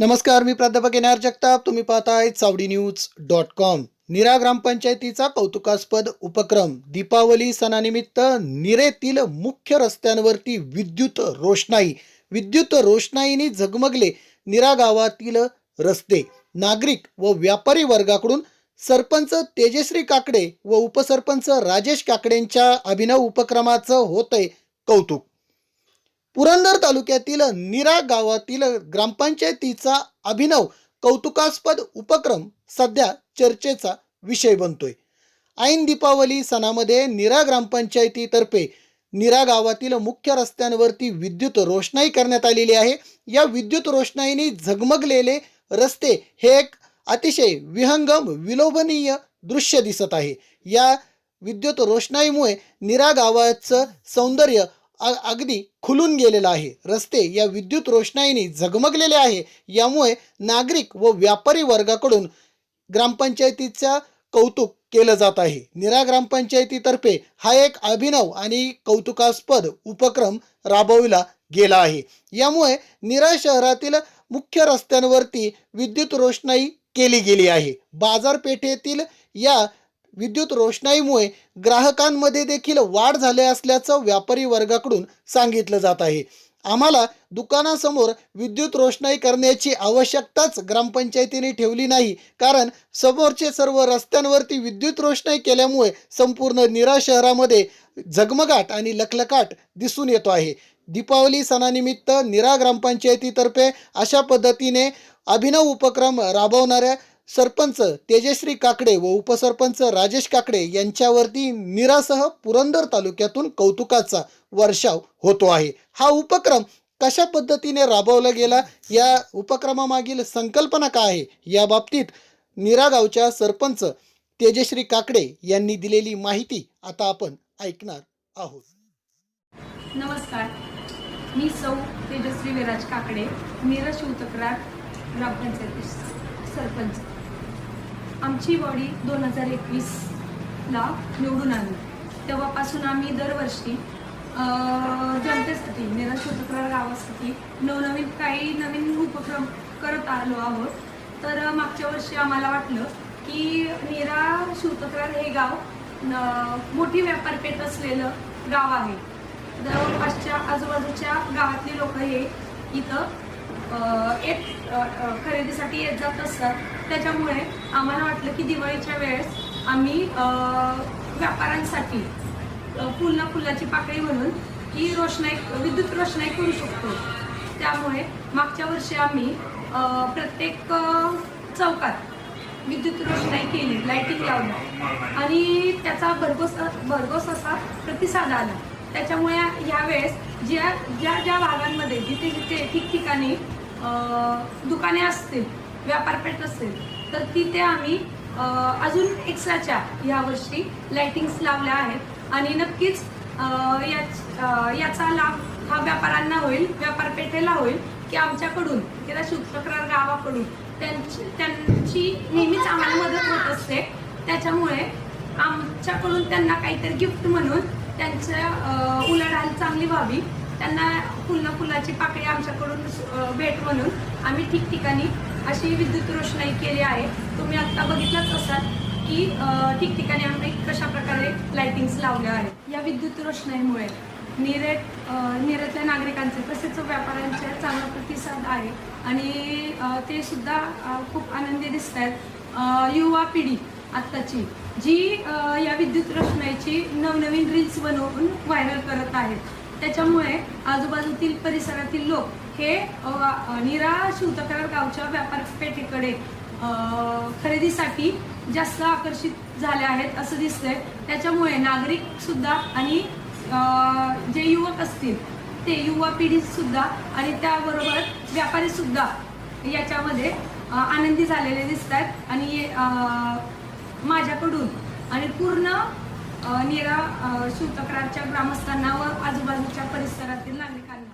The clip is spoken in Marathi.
नमस्कार मी प्राध्यापक एन आर जगताप. तुम्ही पाहताय Chavdi news dot com. Nira ग्रामपंचायतीचा कौतुकास्पद उपक्रम. दीपावली सणानिमित्त निरेतील मुख्य रस्त्यांवरती विद्युत रोषणाई. विद्युत रोषणाईने झगमगले निरा गावातील रस्ते. नागरिक व व्यापारी वर्गाकडून सरपंच तेजश्री काकडे व उपसरपंच राजेश काकडेंच्या अभिनव उपक्रमाचं होतंय कौतुक. पुरंदर तालुक्यातील निरा गावातील ग्रामपंचायतीचा अभिनव कौतुकास्पद उपक्रम सध्या चर्चेचा विषय बनतोय. ऐन दीपावली सणामध्ये निरा ग्रामपंचायतीतर्फे निरा गावातील मुख्य रस्त्यांवरती विद्युत रोषणाई करण्यात आलेली आहे. या विद्युत रोषणाईने झगमगलेले रस्ते हे एक अतिशय विहंगम विलोभनीय दृश्य दिसत आहे. या विद्युत रोषणाईमुळे निरा गावाचं सौंदर्य अगदी खुलून गेलेलं आहे. रस्ते या विद्युत रोषणाईने झगमगलेले आहे. यामुळे नागरिक व व्यापारी वर्गाकडून ग्रामपंचायतीचा कौतुक केलं जात आहे. निरा ग्रामपंचायतीतर्फे हा एक अभिनव आणि कौतुकास्पद उपक्रम राबविला गेला आहे. यामुळे निरा शहरातील मुख्य रस्त्यांवरती विद्युत रोषणाई केली गेली आहे. बाजारपेठेतील या विद्युत रोषणाईमुळे ग्राहकांमध्ये देखील वाढ झाले असल्याचं व्यापारी वर्गाकडून सांगितलं जात आहे. आम्हाला दुकानासमोर विद्युत रोषणाई करण्याची आवश्यकताच ग्रामपंचायतीने ठेवली नाही कारण समोरचे सर्व रस्त्यांवरती विद्युत रोषणाई केल्यामुळे संपूर्ण निरा शहरामध्ये झगमगाट आणि लखलकाट दिसून येतो आहे. दीपावली सणानिमित्त निरा ग्रामपंचायतीतर्फे अशा पद्धतीने अभिनव उपक्रम राबवणाऱ्या सरपंच तेजश्री काकडे व उपसरपंच राजेश काकडे यांच्यावरती निरासह पुरंदर तालुक्यातून कौतुकाचा वर्षाव होतो आहे. हा उपक्रम कशा पद्धतीने राबवला गेला? या उपक्रमामागील संकल्पना काय आहे? या बाबतीत निरा गावच्या सरपंच तेजश्री काकडे यांनी दिलेली माहिती आता आपण ऐकणार आहोत. नमस्कार. मी सौ तेजस्वी विराज काकडे मीरा शिवतक्रार ग्रामपंचायत सरपंच. आमची बॉडी दोन हजार एकवीसला निवडून आली. तेव्हापासून आम्ही दरवर्षी जनतेसाठी मीरा शिवतक्रार गावासाठी नवनवीन काही नवीन उपक्रम करत आलो आहोत. तर मागच्या वर्षी आम्हाला वाटलं की नीरा शिवतक्रार हे गाव न- मोठी व्यापारपेठ असलेलं गाव आहे. जवळपासच्या आजूबाजूच्या गावातली लोक हे इथं येत खरेदीसाठी येत जात असतात. त्याच्यामुळे आम्हाला वाटलं की दिवाळीच्या वेळेस आम्ही व्यापाऱ्यांसाठी फुलं फुलाची पाकळी म्हणून ही रोषणाई विद्युत रोषणाई करू शकतो. त्यामुळे मागच्या वर्षी आम्ही प्रत्येक चौकात विद्युत रोषणाई केली लाईटिंग लावली. आणि त्याचा भरघोस भरघोस असा प्रतिसाद आला. त्याच्यामुळे ह्यावेळेस ज्या ज्या ज्या भागांमध्ये जिथे जिथे ठिकठिकाणी दुकाने असतील व्यापारपेठ असेल तर तिथे आम्ही अजून एक्स्ट्राच्या यावर्षी लाईटिंग्स लावल्या आहेत. आणि नक्कीच या याचा लाभ हा व्यापाऱ्यांना होईल व्यापारपेठेला होईल की आमच्याकडून किंवा शिवतक्रार गावाकडून त्यांची त्यांची नेहमीच आम्हाला मदत होत असते. त्याच्यामुळे आमच्याकडून त्यांना काहीतरी गिफ्ट म्हणून त्यांच्या उलाढाल चांगली व्हावी. त्यांना फुलं फुलाची पाकळी आमच्याकडून भेट म्हणून आम्ही ठिकठिकाणी अशी विद्युत रोषणाई केली आहे. तुम्ही आत्ता बघितलंच असाल की ठिकठिकाणी आम्ही कशा प्रकारे लाइटिंग्स लावल्या आहेत. या विद्युत रोषणाईमुळे निरेट अं, निरेतल्या नागरिकांचे तसेच व्यापाऱ्यांचे चांगला प्रतिसाद आहे. आणि ते सुद्धा खूप आनंदी दिसत आहेत युवा पिढी आत्ताची. जी या विद्युत रोषणाईची नवनवीन रील्स बनवून व्हायरल करत आहेत. त्याच्यामुळे आजूबाजूतील परिसरातील लोक हे निरा शिवतक्रार गावच्या व्यापारपेठेकडे खरेदीसाठी जास्त आकर्षित झाले आहेत असं दिसतंय. त्याच्यामुळे नागरिक सुद्धा आणि जे युवक असतील ते युवा पिढी सुद्धा आणि त्याबरोबर व्यापारी सुद्धा याच्यामध्ये आनंदी झालेले दिसत आहेत आणि माझ्याकडून. आणि पूर्ण निरा शिवतक्रारच्या ग्रामस्थांना व आजूबाजूच्या परिसरातील नागरिकांना